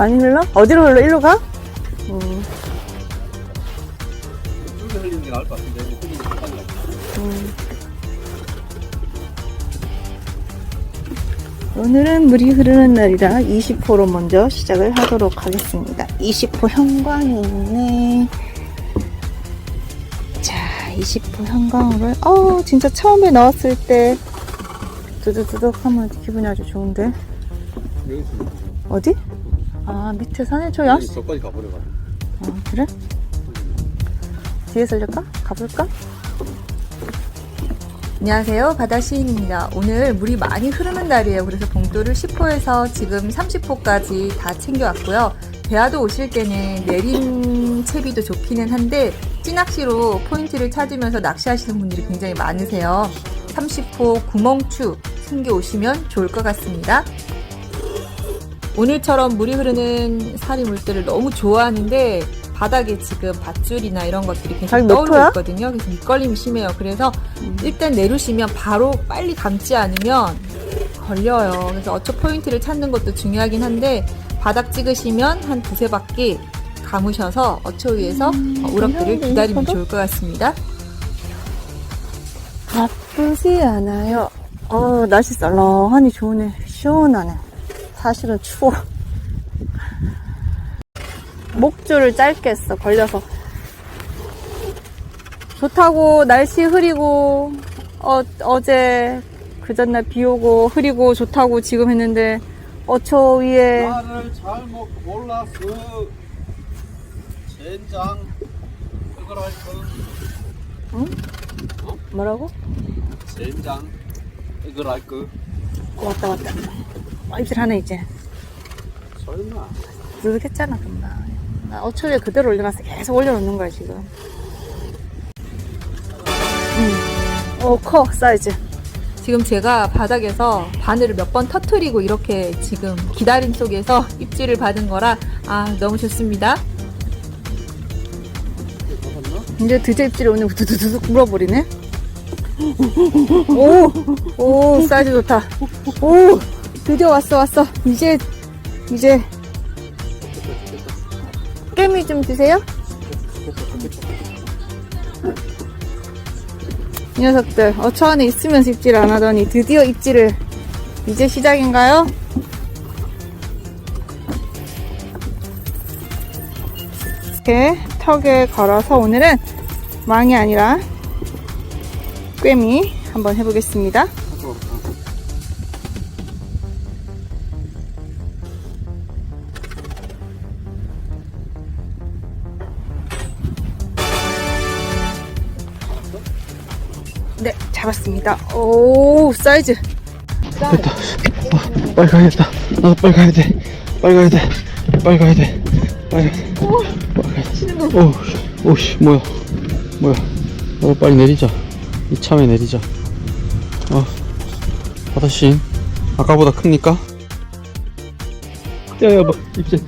많이 흘러? 어디로 흘러? 일로 가? 음, 이쪽에 흘리는 게 나을 것 같은데 흘리는 게 빨리 나. 음. 오늘은 물이 흐르는 날이라 20호로 먼저 시작을 하도록 하겠습니다. 20호 형광이 있네. 자, 20호 형광을, 어, 진짜 처음에 넣었을 때 두둑두둑 하면 기분이 아주 좋은데. 어디? 아, 밑에 산에 저야? 저까지 가버려가지고. 아, 그래? 뒤에 살릴까? 가볼까? 안녕하세요. 바다시인입니다. 오늘 물이 많이 흐르는 날이에요. 그래서 봉돌을 10호에서 지금 30호까지 다 챙겨왔고요. 배아도 오실 때는 내린 채비도 좋기는 한데 찌낚시로 포인트를 찾으면서 낚시하시는 분들이 굉장히 많으세요. 30호 구멍추 챙겨 오시면 좋을 것 같습니다. 오늘처럼 물이 흐르는 사리 물들을 너무 좋아하는데 바닥에 지금 밧줄이나 이런 것들이 계속 몇 떠오르고 호야? 있거든요. 그래서 밑걸림이 심해요. 그래서 음. 일단 내려시면 바로 빨리 감지 않으면 걸려요. 그래서 어초 포인트를 찾는 것도 중요하긴 한데 바닥 찍으시면 한 두세 바퀴 감으셔서 어초 위에서 음, 어, 우럭들을 기다리면? 좋을 것 같습니다. 나쁘지 않아요. 어, 날씨 썰렁하니 좋네. 시원하네. 사실은 추워. 목줄을 짧게 했어, 걸려서. 좋다고, 날씨 흐리고, 어, 어제, 그 전날 비 오고, 흐리고, 좋다고 지금 했는데, 어초 위에, 나를 잘못 몰랐어. 젠장. 그걸 할 거. 뭐라고? 젠장. 이걸 할 거. 왔다, 왔다. 어, 입질 하네, 이제. 설마. 누룩했잖아 금방 나 어초에 그대로 올려놨어 계속 올려놓는 거야 지금 음. 오커 사이즈 지금 제가 바닥에서 바늘을 몇 번 터트리고 이렇게 지금 기다림 속에서 입질을 받은 거라 아 너무 좋습니다. 이제 드제 입질이 오늘 두두두둑 물어버리네 오! 오 사이즈 좋다 오! 드디어 왔어 왔어 이제 이제 깨미 좀 주세요 이 녀석들 어처 안에 있으면서 입질 안 하더니 드디어 입질을 이제 시작인가요? 이렇게 턱에 걸어서 오늘은 망이 아니라 꿰미 한번 해보겠습니다. 네, 잡았습니다. 오, 사이즈. 빨리 가야겠다. 나도 빨리 가야 돼. 빨리 가야 돼. 빨리 가야 돼. 빨리 가야 돼. 빨리 가야 돼. 오, 오씨, 뭐야. 뭐야. 나도 빨리 내리자. 이참에 내리자. 어. 바다신. 아까보다 큽니까? 야, 야, 뭐, 입질.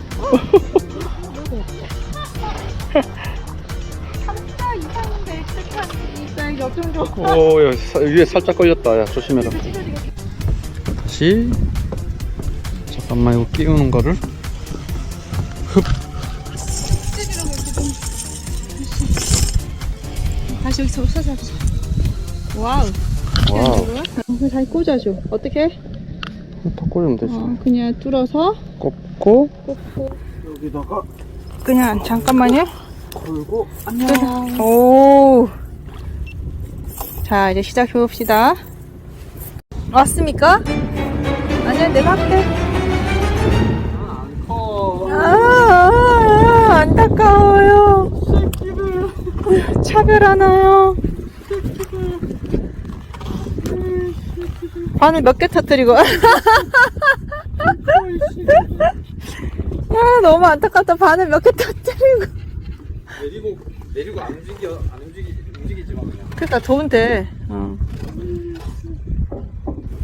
오, 야, 사- 위에 살짝 걸렸다. 야, 조심해라. 다시. 잠깐만, 이거 끼우는 거를. 흡. 다시 여기서 서서 와우. 와우. 어, 잘 꽂아줘. 어떻게? 더 꽂으면 되지. 어, 그냥 뚫어서 꽂고, 여기다가 그냥 잠깐만요. 걸고 오. 자, 이제 시작해 봅시다. 왔습니까? 아니야, 내가 할게. 커. 아, 아, 안타까워요. 차별하나요? 바늘 몇 개 터뜨리고. 아, 너무 안타깝다. 바늘 몇 개 터뜨리고. 내리고 내리고 안 움직여 안 그러니까 좋은데. 어.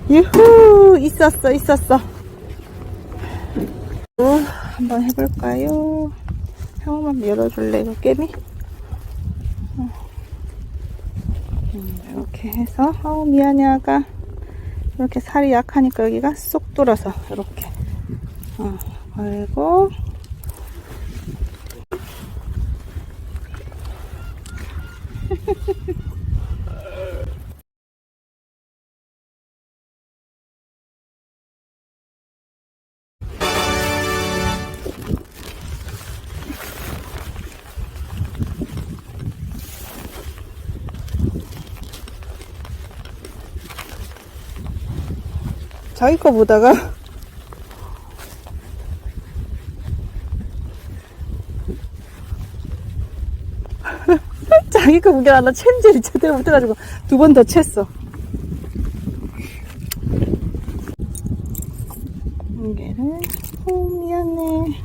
유후 있었어 있었어. 어, 한번 해볼까요? 형만 열어줄래 이거 깨미? 어. 음, 이렇게 해서 어 미안해 아가 이렇게 살이 약하니까 여기가 쏙 돌아서 이렇게 어, 걸고 자기 거 보다가 자기 거 구경하다 챔질이 제대로 못해가지고 두 번 더 챘어. 이게는 오 미안해.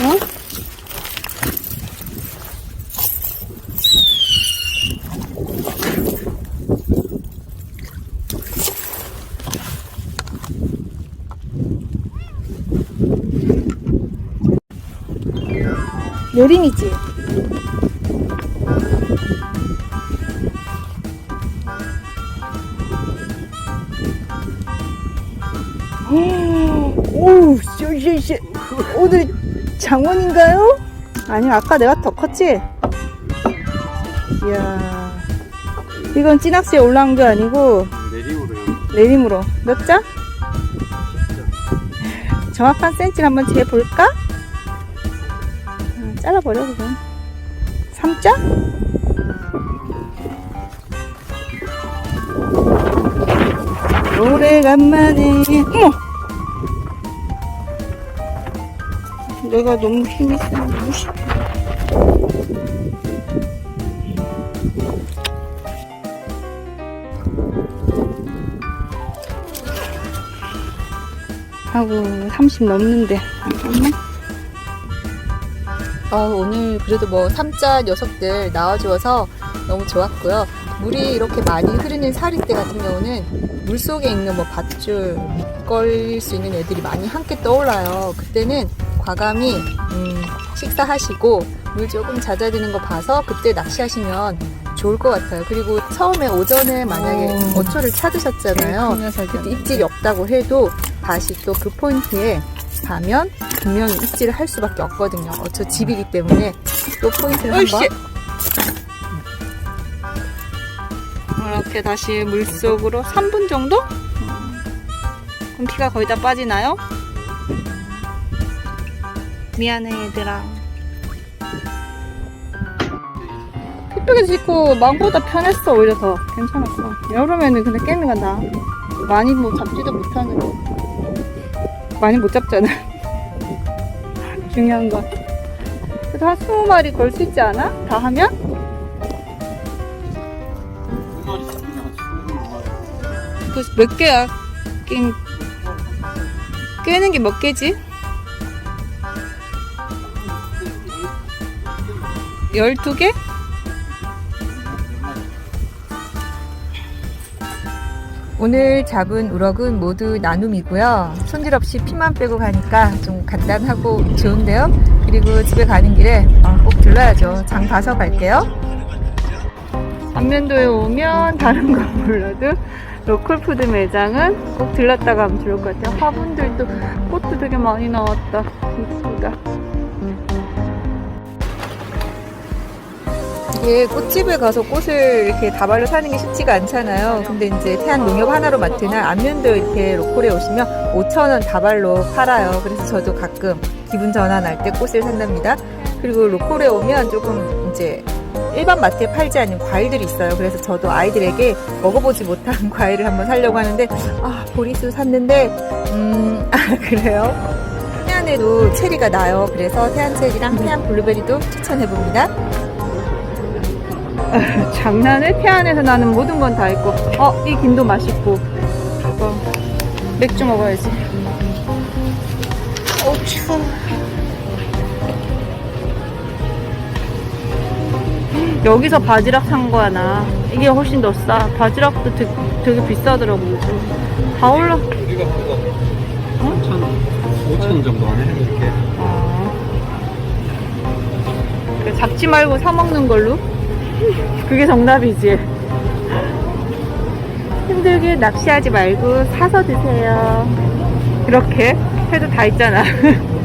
어? 내림이지. 오우, 씨, 씨, 오늘 장원인가요? 아니, 아까 내가 더 컸지? 이야. 이건 찌낚시에 올라온 게 아니고, 내리오래요. 내림으로. 몇 자? 정확한 센치를 한번 재볼까? 음, 잘라버려, 그냥. 3자? 오래간만에, 어머! 내가 너무 힘이 세서 무시. 하고 30 넘는데 잠깐만 어, 오늘 그래도 뭐 삼자 녀석들 나와주어서 너무 좋았고요. 물이 이렇게 많이 흐르는 사리대 같은 경우는 물 속에 있는 뭐 밧줄, 미끌릴 수 있는 애들이 많이 함께 떠올라요. 그때는 과감히 음, 식사하시고 물 조금 잦아드는 거 봐서 그때 낚시하시면 좋을 것 같아요. 그리고 처음에 오전에 만약에 오. 어초를 찾으셨잖아요. 그때 입질이 없다고 해도 다시 또 그 포인트에 가면 분명히 입질을 할 수밖에 없거든요. 어저 집이기 때문에 또 포인트를 어이씨. 한번 이렇게 다시 물속으로 3분 정도? 그럼 피가 거의 다 빠지나요? 미안해 얘들아 핏벽에 짚고 망보다 편했어 오히려 더 괜찮았어 여름에는 근데 깨미가 나 많이 뭐 잡지도 못하는데 많이 못 잡잖아 중요한 건 그래도 한 20마리 걸 수 있지 않아? 다 하면? 그몇 개야? 깬, 깨는 게 몇 개지? 열두 개? 오늘 잡은 우럭은 모두 나눔이고요. 손질 없이 피만 빼고 가니까 좀 간단하고 좋은데요. 그리고 집에 가는 길에 어, 꼭 들러야죠. 장 봐서 갈게요. 안면도에 오면 다른 건 몰라도 로컬푸드 매장은 꼭 들렀다 가면 좋을 것 같아요. 화분들도 꽃도 되게 많이 나왔다. 이쁘다. 이게 꽃집에 가서 꽃을 이렇게 다발로 사는 게 쉽지가 않잖아요. 근데 이제 태안 농협 하나로 마트나 안면도 이렇게 로컬에 오시면 5,000원 다발로 팔아요. 그래서 저도 가끔 기분 전환할 때 꽃을 산답니다. 그리고 로컬에 오면 조금 이제 일반 마트에 팔지 않는 과일들이 있어요. 그래서 저도 아이들에게 먹어보지 못한 과일을 한번 사려고 하는데 아 보리수 샀는데 음 아, 그래요. 태안에도 체리가 나요. 그래서 태안 체리랑 태안 블루베리도 추천해 봅니다. 장난을 태안에서 나는 모든 건 다 있고 어, 이 김도 맛있고. 어, 맥주 먹어야지. 어 추워. 여기서 바지락 산 거야 나. 이게 훨씬 더 싸. 바지락도 되게, 되게 비싸더라고 다 올라. 우리가 그거 5천 5천 정도 안에 이렇게. 아. 그 잡지 말고 사 먹는 걸로 그게 정답이지. 힘들게 낚시하지 말고 사서 드세요. 이렇게 해도 다 있잖아.